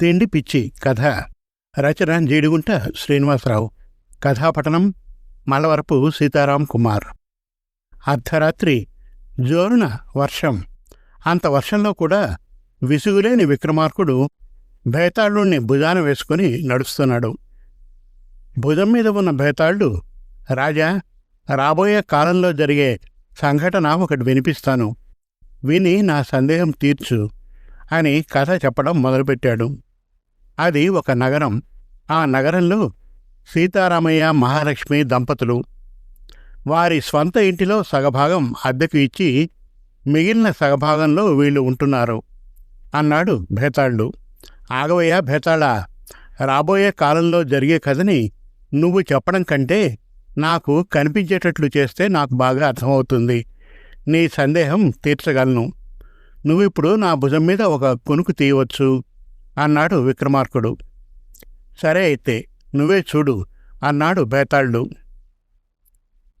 తిండి పిచ్చి కథ. రచన జీడిగుంట శ్రీనివాసరావు. కథాపఠనం మలవరపు సీతారాం కుమార్. అర్ధరాత్రి. జోరున వర్షం. అంత వర్షంలో కూడా విసుగులేని విక్రమార్కుడు భేతాళుణ్ణి భుజాన వేసుకుని నడుస్తున్నాడు. భుజం మీద ఉన్న భేతాళుడు రాజా రాబోయే కాలంలో జరిగే సంఘటన ఒకటి వినిపిస్తాను. విని నా సందేహం తీర్చు అని కథ చెప్పడం మొదలుపెట్టాడు. అది ఒక నగరం. ఆ నగరంలో సీతారామయ్య మహాలక్ష్మి దంపతులు వారి స్వంత ఇంటిలో సగభాగం అద్దెకు ఇచ్చి మిగిలిన సగభాగంలో వీళ్ళు ఉంటున్నారు అన్నాడు భేతాళ్ళు ఆగవయ్య భేతాళ రాబోయే కాలంలో జరిగే కథని నువ్వు చెప్పడం కంటే నాకు కనిపించేటట్లు చేస్తే నాకు బాగా అర్థమవుతుంది. నీ సందేహం తీర్చగలను. నువ్విప్పుడు నా భుజం మీద ఒక కొనుకు తీయవచ్చు. అన్నాడు విక్రమార్కుడు. సరే అయితే నువ్వే చూడు అన్నాడు బేతాళుడు.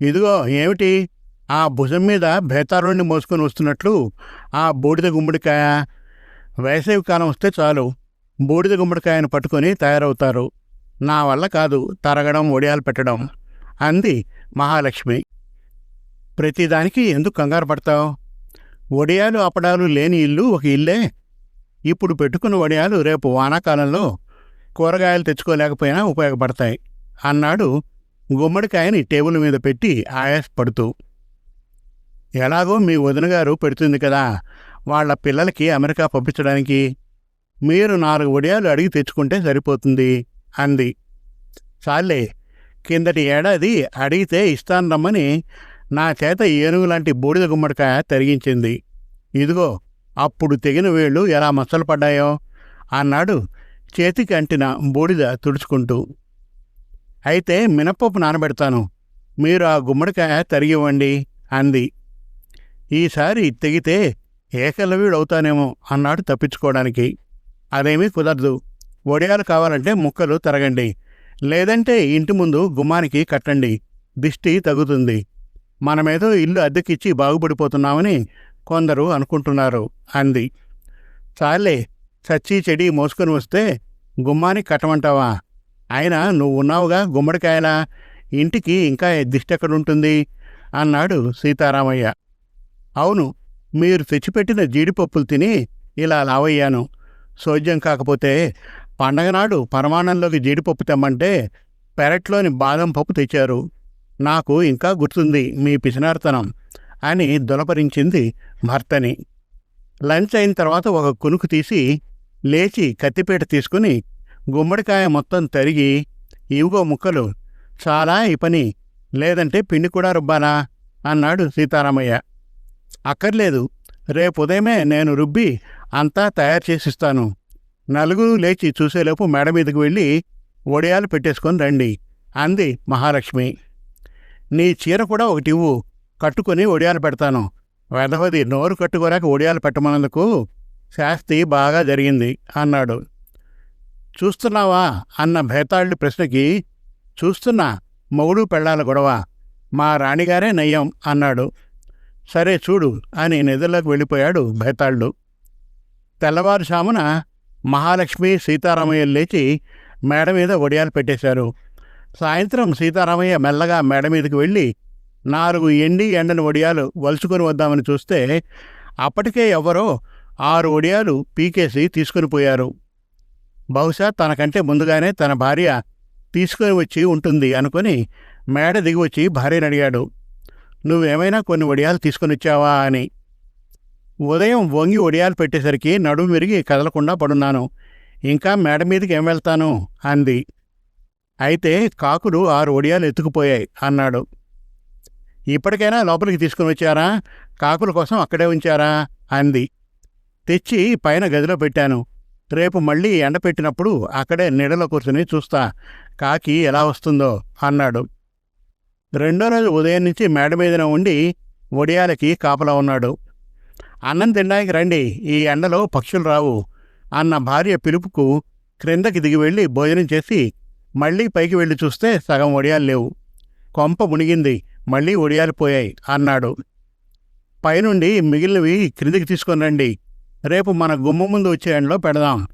ఇదిగో ఏమిటి? ఆ భుజం మీద బేతాళుడిని మోసుకొని వస్తున్నట్లు ఆ బూడిద గుమ్మడికాయ. వేసవి కాలం వస్తే చాలు బూడిద గుమ్మడికాయను పట్టుకొని తయారవుతారు. నా వల్ల కాదు తరగడం ఒడియాలు పెట్టడం అంది మహాలక్ష్మి. ప్రతిదానికి ఎందుకు కంగారు పడతావు? వడియాలు అప్పడాలు లేని ఇల్లు ఒక ఇల్లే? ఇప్పుడు పెట్టుకున్న వడియాలు రేపు వానాకాలంలో కూరగాయలు తెచ్చుకోలేకపోయినా ఉపయోగపడతాయి అన్నాడు గుమ్మడికాయని టేబుల్ మీద పెట్టి ఆయాసపడుతూ. ఎలాగో మీ వదినగారు పెడుతుంది కదా వాళ్ళ పిల్లలకి అమెరికా పంపించడానికి. మీరు నాలుగు వడియాలు అడిగి తెచ్చుకుంటే సరిపోతుంది అంది. చాలే కిందటి ఏడాది అడిగితే ఇస్తాను రమ్మని నా చేత ఏనుగు లాంటి బూడిద గుమ్మడికాయ తరిగించింది. ఇదిగో అప్పుడు తెగిన వేళ్ళు ఎలా మచ్చలు పడ్డాయో అన్నాడు చేతికి అంటిన బూడిద తుడుచుకుంటూ. అయితే మినప్పప్పు నానబెడతాను మీరు ఆ గుమ్మడికాయ తరిగివ్వండి అంది. ఈసారి తెగితే ఏకలవీడవుతానేమో అన్నాడు తప్పించుకోవడానికి. అదేమీ కుదరదు వడియాలు కావాలంటే ముక్కలు తరగండి లేదంటే ఇంటి ముందు గుమ్మానికి కట్టండి దిష్టి తగ్గుతుంది మనమేదో ఇల్లు అద్దెకిచ్చి బాగుపడిపోతున్నామని కొందరు అనుకుంటున్నారు అంది. చాలే చచ్చి చెడి మోసుకొని వస్తే గుమ్మానికి కట్టమంటావా? అయినా నువ్వున్నావుగా గుమ్మడికాయలా? ఇంటికి ఇంకా దిష్టెక్కడుంటుంది? అన్నాడు సీతారామయ్య. అవును మీరు తెచ్చిపెట్టిన జీడిపప్పులు తిని ఇలా లావయ్యాను. సోద్యం కాకపోతే పండగనాడు పరమాణంలోకి జీడిపప్పు తెమ్మంటే పెరట్లోని బాదం పప్పు తెచ్చారు. నాకు ఇంకా గుర్తుంది మీ పిసినార్తనం. అని దులపరించింది భర్తని. లంచ్ అయిన తర్వాత ఒక కునుకు తీసి లేచి కత్తిపీట తీసుకుని గుమ్మడికాయ మొత్తం తరిగి ఇవిగో ముక్కలు చాలా ఈ పని. లేదంటే పిండి కూడా రుబ్బానా? అన్నాడు సీతారామయ్య. అక్కర్లేదు. రేపు ఉదయమే నేను రుబ్బి అంతా తయారు చేసిస్తాను. నలుగురు లేచి చూసేలోపు మేడ మీదకు వెళ్ళి ఒడియాలు పెట్టేసుకొని రండి అంది మహాలక్ష్మి. నీ చీర కూడా ఒకటి ఇవ్వు. కట్టుకుని ఒడియాలు పెడతాను. వెధవది నోరు కట్టుకోలేక ఒడియాలు పెట్టమన్నందుకు శాస్తి బాగా జరిగింది అన్నాడు. చూస్తున్నావా అన్న భేతాళుడి ప్రశ్నకి చూస్తున్నా మొగుడు పెళ్ళాల గొడవ మా రాణిగారే నయ్యం అన్నాడు. సరే చూడు అని నిధుల్లోకి వెళ్ళిపోయాడు భేతాళుడు తెల్లవారుజామున మహాలక్ష్మి సీతారామయ్య లేచి మేడ మీద ఒడియాలు పెట్టేశారు. సాయంత్రం సీతారామయ్య మెల్లగా మేడ మీదకి వెళ్ళి నాలుగు ఎండి ఎండని వడియాలు వలుచుకొని వద్దామని చూస్తే అప్పటికే ఎవరో ఆరు వడియాలు పీకేసి తీసుకుని పోయారు. బహుశా తనకంటే ముందుగానే తన భార్య తీసుకొని వచ్చి ఉంటుంది అనుకొని మేడ దిగి వచ్చి భార్యని అడిగాడు. నువ్వేమైనా కొన్ని వడియాలు తీసుకొని వచ్చావా? అని. ఉదయం వంగి ఒడియాలు పెట్టేసరికి నడుము విరిగి కదలకుండా పడున్నాను. ఇంకా మేడ మీదకి ఏం వెళ్తాను? అంది. అయితే కాకులు ఆరు ఒడియాలు ఎత్తుకుపోయాయి అన్నాడు. ఇప్పటికైనా లోపలికి తీసుకుని వచ్చారా? కాకుల కోసం అక్కడే ఉంచారా? అంది. తెచ్చి పైన గదిలో పెట్టాను. రేపు మళ్ళీ ఎండ పెట్టినప్పుడు అక్కడే నీడలో కూర్చుని చూస్తా. కాకి ఎలా వస్తుందో అన్నాడు. రెండో రోజు ఉదయం నుంచి మేడ మీదన ఉండి ఒడియాలకి కాపలా ఉన్నాడు. అన్నం తినడానికి రండి. ఈ ఎండలో పక్షులు రావు అన్న భార్య పిలుపుకు క్రిందకి దిగి వెళ్ళి భోజనం చేసి మళ్ళీ పైకి వెళ్ళి చూస్తే సగం ఒడియాలు లేవు. కొంప మునిగింది. మళ్ళీ ఒడియాలిపోయాయి అన్నాడు. పైనుండి మిగిలినవి క్రిందికి తీసుకొని రండి. రేపు మన గుమ్మ ముందు వచ్చే ఎండలో పెడదాం.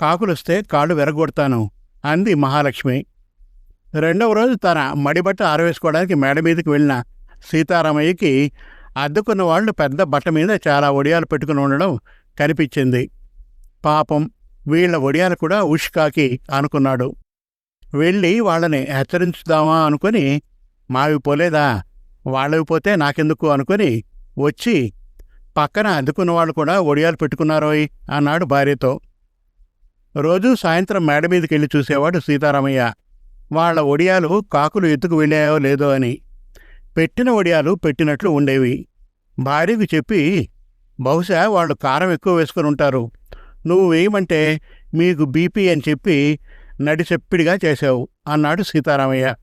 కాకులొస్తే కాళ్ళు వెరగొడతాను అంది మహాలక్ష్మి. రెండవ రోజు తన మడిబట్ట ఆరవేసుకోవడానికి మేడ మీదకి వెళ్ళిన సీతారామయ్యకి అద్దుకున్న వాళ్ళు పెద్ద బట్ట మీద చాలా ఒడియాలు పెట్టుకుని ఉండడం కనిపించింది. పాపం వీళ్ళ ఒడియాలు కూడా ఉష్కాకి అనుకున్నాడు. వెళ్ళి వాళ్ళని హెచ్చరించుదామా అనుకుని మావి పోలేదా వాళ్ళవి పోతే నాకెందుకు అనుకొని వచ్చి పక్కన అద్దుకున్న వాళ్ళు కూడా ఒడియాలు పెట్టుకున్నారోయ్ అన్నాడు భార్యతో. రోజూ సాయంత్రం మేడ మీదకి వెళ్ళి చూసేవాడు సీతారామయ్య. వాళ్ళ ఒడియాలు కాకులు ఎత్తుకు వెళ్ళాయో లేదో అని. పెట్టిన ఒడియాలు పెట్టినట్లు ఉండేవి. భార్యకు చెప్పి బహుశా వాళ్ళు కారం ఎక్కువ వేసుకొని ఉంటారు. నువ్వు వేయమంటే మీకు బీపీ అని చెప్పి నడిచెప్పిడిగా చేశావు అన్నాడు సీతారామయ్య.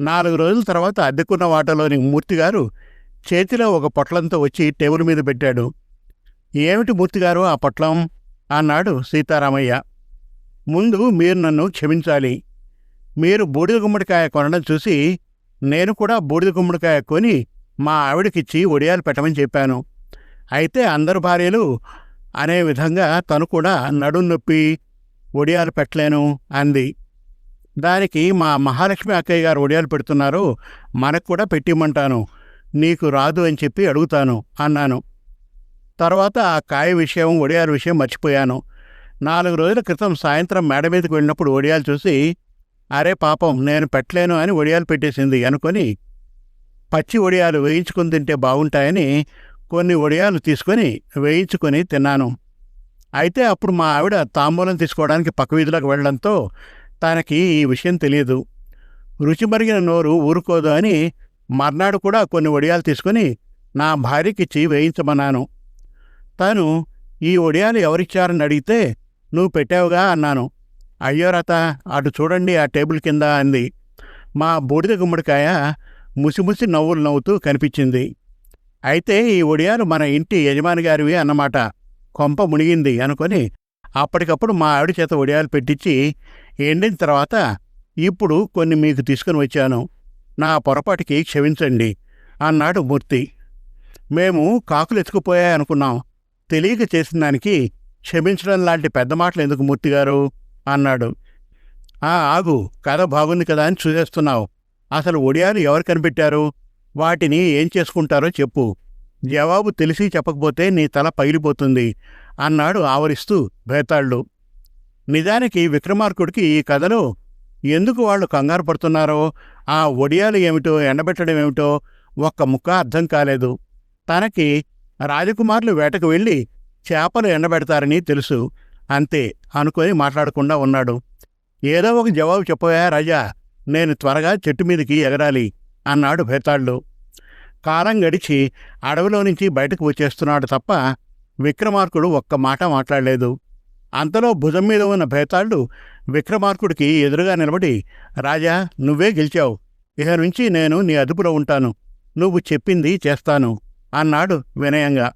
నాలుగు రోజుల తర్వాత అద్దెకున్న వాటలోని మూర్తిగారు చేతిలో ఒక పొట్లంతో వచ్చి టేబుల్ మీద పెట్టాడు. ఏమిటి మూర్తిగారు ఆ పొట్లం? అన్నాడు సీతారామయ్య. ముందు మీరు నన్ను క్షమించాలి. మీరు బూడిద గుమ్మడికాయ కొనడం చూసి నేను కూడా బూడిద గుమ్మడికాయ కొని మా ఆవిడకిచ్చి ఒడియాలు పెట్టమని చెప్పాను. అయితే అందరు భార్యలు అనే విధంగా తను కూడా నడుం నొప్పి ఒడియాలు పెట్టలేను అంది. దానికి మా మహాలక్ష్మి అక్కయ్య గారు ఒడియాలు పెడుతున్నారు. మనకు కూడా పెట్టిమ్మంటాను. నీకు రాదు అని చెప్పి అడుగుతాను అన్నాను. తర్వాత ఆ కాయ విషయం ఒడియాల విషయం మర్చిపోయాను. నాలుగు రోజుల క్రితం సాయంత్రం మేడ మీదకి వెళ్ళినప్పుడు ఒడియాలు చూసి అరే పాపం నేను పెట్టలేను అని ఒడియాలు పెట్టేసింది అనుకొని పచ్చి ఒడియాలు వేయించుకుని తింటే బాగుంటాయని కొన్ని ఒడియాలు తీసుకొని వేయించుకొని తిన్నాను. అయితే అప్పుడు మా ఆవిడ తాంబూలం తీసుకోవడానికి పక్క వీధిలోకి వెళ్ళడంతో తనకి ఈ విషయం తెలియదు రుచి మరిగిన నోరు ఊరుకోదు అని మర్నాడు కూడా కొన్ని ఒడియాలు తీసుకుని నా భార్యకిచ్చి వేయించమన్నాను. తాను ఈ ఒడియాలు ఎవరిచ్చారని అడిగితే నువ్వు పెట్టావుగా అన్నాను. అయ్యో రత అటు చూడండి ఆ టేబుల్ కింద అంది. మా బూడిద గుమ్మడికాయ ముసిముసి నవ్వులు నవ్వుతూ కనిపించింది. అయితే ఈ ఒడియాలు మన ఇంటి యజమాని గారివి అన్నమాట. కొంప మునిగింది అనుకొని అప్పటికప్పుడు మా ఆవిడ చేత ఒడియాలు పెట్టించి ఎండిన తర్వాత ఇప్పుడు కొన్ని మీకు తీసుకుని వచ్చాను. నా పొరపాటుకి క్షమించండి అన్నాడు మూర్తి. మేము కాకులు ఎత్తుకుపోయాయనుకున్నాం తెలియక చేసిన దానికి క్షమించడం లాంటి పెద్ద మాటలు ఎందుకు మూర్తిగారు అన్నాడు. ఆ ఆగు కథ బాగుంది కదా అని చూసేస్తున్నావు. అసలు ఒడియాలు ఎవరు కనిపెట్టారు? వాటిని ఏం చేసుకుంటారో చెప్పు. జవాబు తెలిసి చెప్పకపోతే నీ తల పగిలిపోతుంది. అన్నాడు ఆవరిస్తూ భేతాళ్ళు నిజానికి విక్రమార్కుడికి ఈ కథలో ఎందుకు వాళ్ళు కంగారు పడుతున్నారో ఆ ఒడియాలు ఏమిటో ఎండబెట్టడం ఏమిటో ఒక్క ముక్క అర్థం కాలేదు. తనకి రాజకుమారులు వేటకు వెళ్ళి చేపలు ఎండబెడతారని తెలుసు. అంతే అనుకొని మాట్లాడకుండా ఉన్నాడు. ఏదో ఒక జవాబు చెప్పవా రాజా నేను త్వరగా చెట్టు మీదకి ఎగరాలి అన్నాడు భేతాళ్ళు కాలం గడిచి అడవిలో నుంచి బయటకు వచ్చేస్తున్నాడు తప్ప విక్రమార్కుడు ఒక్క మాట మాట్లాడలేదు. అంతలో భుజం మీద ఉన్న భేతాళుడు విక్రమార్కుడికి ఎదురుగా నిలబడి రాజా నువ్వే గెలిచావు. ఇక నుంచి నేను నీ అదుపులో ఉంటాను. నువ్వు చెప్పింది చేస్తాను అన్నాడు వినయంగా.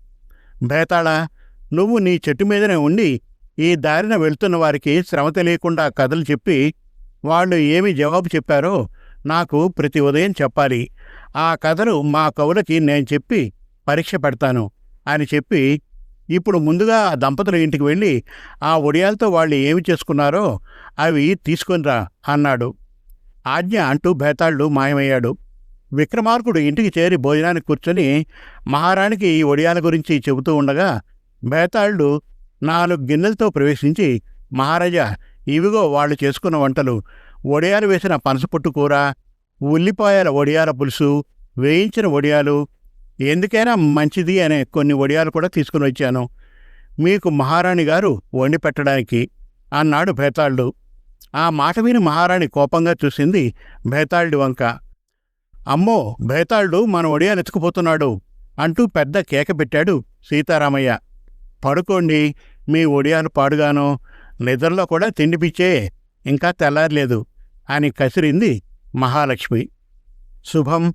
భేతాళ నువ్వు నీ చెట్టు మీదనే ఉండి ఈ దారిన వెళ్తున్న వారికి శ్రమ తెలియకుండా కథలు చెప్పి వాళ్ళు ఏమి జవాబు చెప్పారో నాకు ప్రతి ఉదయం చెప్పాలి. ఆ కథలు మా కవులకి నేను చెప్పి పరీక్ష పెడతాను అని చెప్పి ఇప్పుడు ముందుగా ఆ దంపతుల ఇంటికి వెళ్ళి ఆ ఒడియాలతో వాళ్ళు ఏమి చేసుకున్నారో అవి తీసుకొనిరా అన్నాడు. ఆజ్ఞ అంటూ బేతాళ్ళు మాయమయ్యాడు. విక్రమార్కుడు ఇంటికి చేరి భోజనానికి కూర్చొని మహారాణికి ఈ ఒడియాల గురించి చెబుతూ ఉండగా బేతాళ్ళు నాలుగు గిన్నెలతో ప్రవేశించి మహారాజా ఇవిగో వాళ్ళు చేసుకున్న వంటలు. ఒడియాలు వేసిన పనసపొట్టు కూర ఉల్లిపాయల ఒడియాల పులుసు వేయించిన ఒడియాలు ఎందుకైనా మంచిది అనే కొన్ని ఒడియాలు కూడా తీసుకుని వచ్చాను. మీకు మహారాణి గారు వండి పెట్టడానికి అన్నాడు భేతాళుడు. ఆ మాట విని మహారాణి కోపంగా చూసింది భేతాళుడి వంక. అమ్మో భేతాళుడు మన ఒడియాలు ఎత్తుకుపోతున్నాడు అంటూ పెద్ద కేక పెట్టాడు సీతారామయ్య. పడుకోండి మీ ఒడియాలు పాడుగానో. నిద్రలో కూడా తిండి పిచ్చే ఇంకా తెల్లారలేదు అని కసిరింది మహాలక్ష్మి. శుభం.